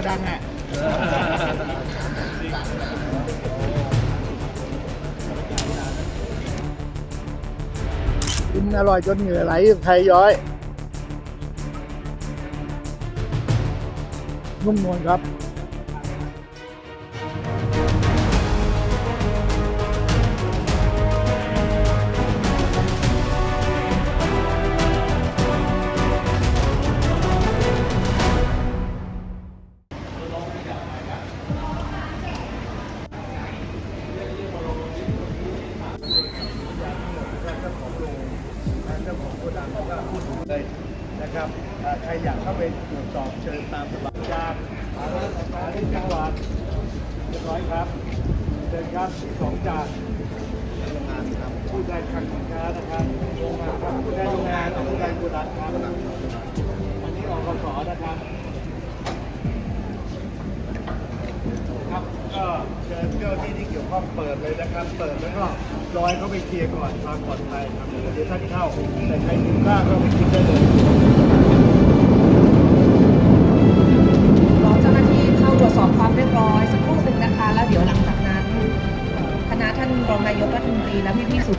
ก็ดังอะกินอร่อยจนเหงื่อไหลไทยย้อย นุ่มนวลครับ กดังเขาก็พูดถึงเลยนะครับอ่าใครอยากเข้าไปตรวจสอบเชิญตามสบายจากสาราสาริจังหวัดเรียบร้อยครับเชิญครับที่สองจากโรงงานครับผู้ได้คลังสินค้านะครับโรงงานครับผู้ได้โรงงานผู้ได้โกดังครับอันนี้ออกกสนะครับครับก็เชิญเจ้าที่ที่เกี่ยวข้องเปิดเลยนะครับ เปิดแล้วก็ร้อยเขาไปเคลียร์ก่อนความปลอดภัยครับเดี๋ยวท่านเข้าแต่ใครถึงข้าก็ไปกินได้เลยรอเจ้าหน้าที่เข้าตรวจสอบความเรียบร้อยสักครู่หนึ่งนะคะ แล้วเดี๋ยวหลังจากนั้นคณะท่านรองนายกรัฐมนตรีและพี่พี่ๆสุด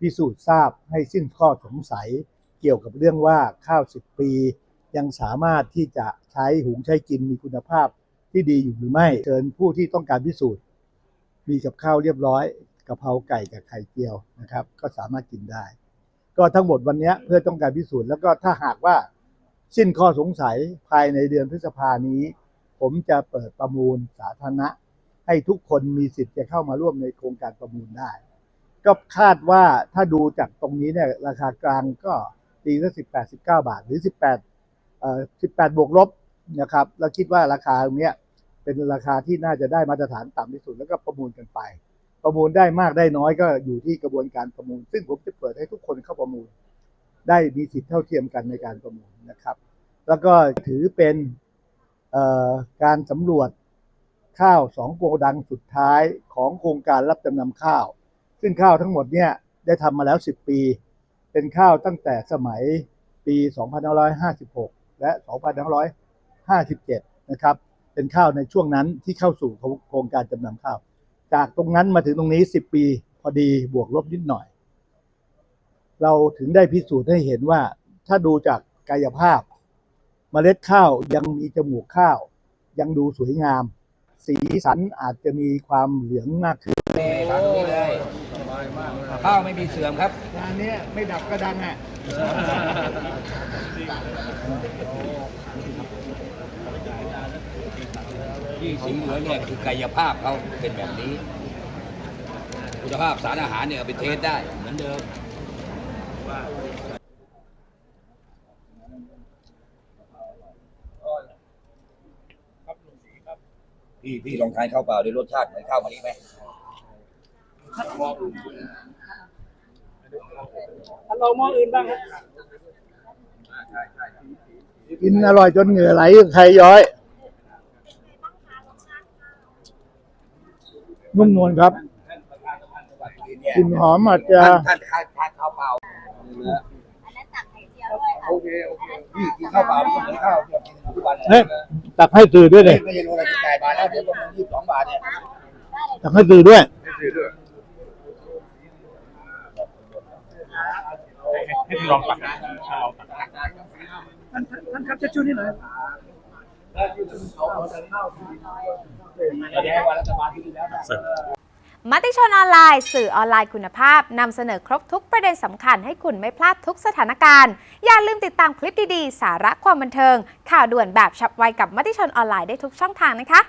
พิสูจน์ทราบให้สิ้นข้อสงสัยเกี่ยวกับเรื่องว่าข้าวสิบปี ยังสามารถที่จะใช้หุงใช้กินมีคุณภาพที่ดีอยู่หรือไม่เชิญผู้ที่ต้องการพิสูจน์ มีกับข้าวเรียบร้อยกะเพราไก่กับไข่เจียวนะครับ ก็สามารถกินได้ ก็ทั้งหมดวันนี้เพื่อต้องการพิสูจน์แล้วก็ถ้าหากว่าสิ้นข้อสงสัยภายในเดือนพฤษภานี้ ผมจะเปิดประมูลสาธารณะ ให้ทุกคนมีสิทธิ์จะเข้ามาร่วมในโครงการประมูลได้ ก็คาดว่าถ้าดูจากตรงนี้เนี่ยราคากลางก็ตีละสิบแปดสิบเก้าบาท หรือสิบแปดเอ่อสิบแปดบวกลบนะครับแล้วคิดว่าราคาตรงนี้เป็นราคาที่น่าจะได้มาตรฐานต่ำที่สุดแล้วก็ประมูลกันไป ประมูลได้มากได้น้อยก็อยู่ที่กระบวนการประมูล ซึ่งผมจะเปิดให้ทุกคนเข้าประมูล ได้มีสิทธิเท่าเทียมกันในการประมูลนะครับ แล้วก็ถือเป็นการสำรวจข้าวสองโกดังสุดท้ายของโครงการรับจำนำข้าว ซึ่งข้าวทั้งหมดเนี่ยได้ทำมาแล้ว 10 ปี เป็นข้าวตั้งแต่สมัยปี 2556 และ 2557 นะครับ เป็นข้าวในช่วงนั้นที่เข้าสู่โครงการจำนำข้าว จากตรงนั้นมาถึงตรงนี้ 10 ปีพอดีบวกลบนิดหน่อย เราถึงได้พิสูจน์ให้เห็นว่าถ้าดูจากกายภาพเมล็ดข้าวยังมีจมูกข้าว ยังดูสวยงาม สีสันอาจจะมีความเหลืองมากขึ้นเข้าวไม่มีเสื่อมครับ งานนี้ไม่ดับก็ดังอะที่สีเหลืองเนี่ยคือกายภาพเขาเป็นแบบนี้ คุณภาพสารอาหารเนี่ยเอาไปเทสได้เหมือนเดิมพี่พี่ลองทานข้าวเปล่าด้วยรสชาติเหมือนข้าวมะลิไหม เราหม้ออื่นบ้างครับกินอร่อยจนเหงื่อไหลใครย้อย นุ่มนวลครับกลิ่นหอมอาจจะท่านทานทานข้าวเปล่าโอเคโอเคพี่กินข้าวเปล่าเหมือนข้าวที่เรากินทุกวันเนี่ยตักให้สื่อด้วยเลยไม่ใช่รู้อะไรที่จ่ายบาทแล้วเดี๋ยวต้องยี่สิบสองบาทเนี่ยตักให้สื่อด้วย ให้ ลองตักให้เราตักท่านท่านครับจะช่วยนิดหน่อยมติชนออนไลน์ สื่อออนไลน์คุณภาพนำเสนอครบทุกประเด็นสำคัญให้คุณไม่พลาดทุกสถานการณ์ อย่าลืมติดตามคลิปดีๆ สาระความบันเทิง ข่าวด่วนแบบฉับไวกับมติชนออนไลน์ได้ทุกช่องทางนะคะ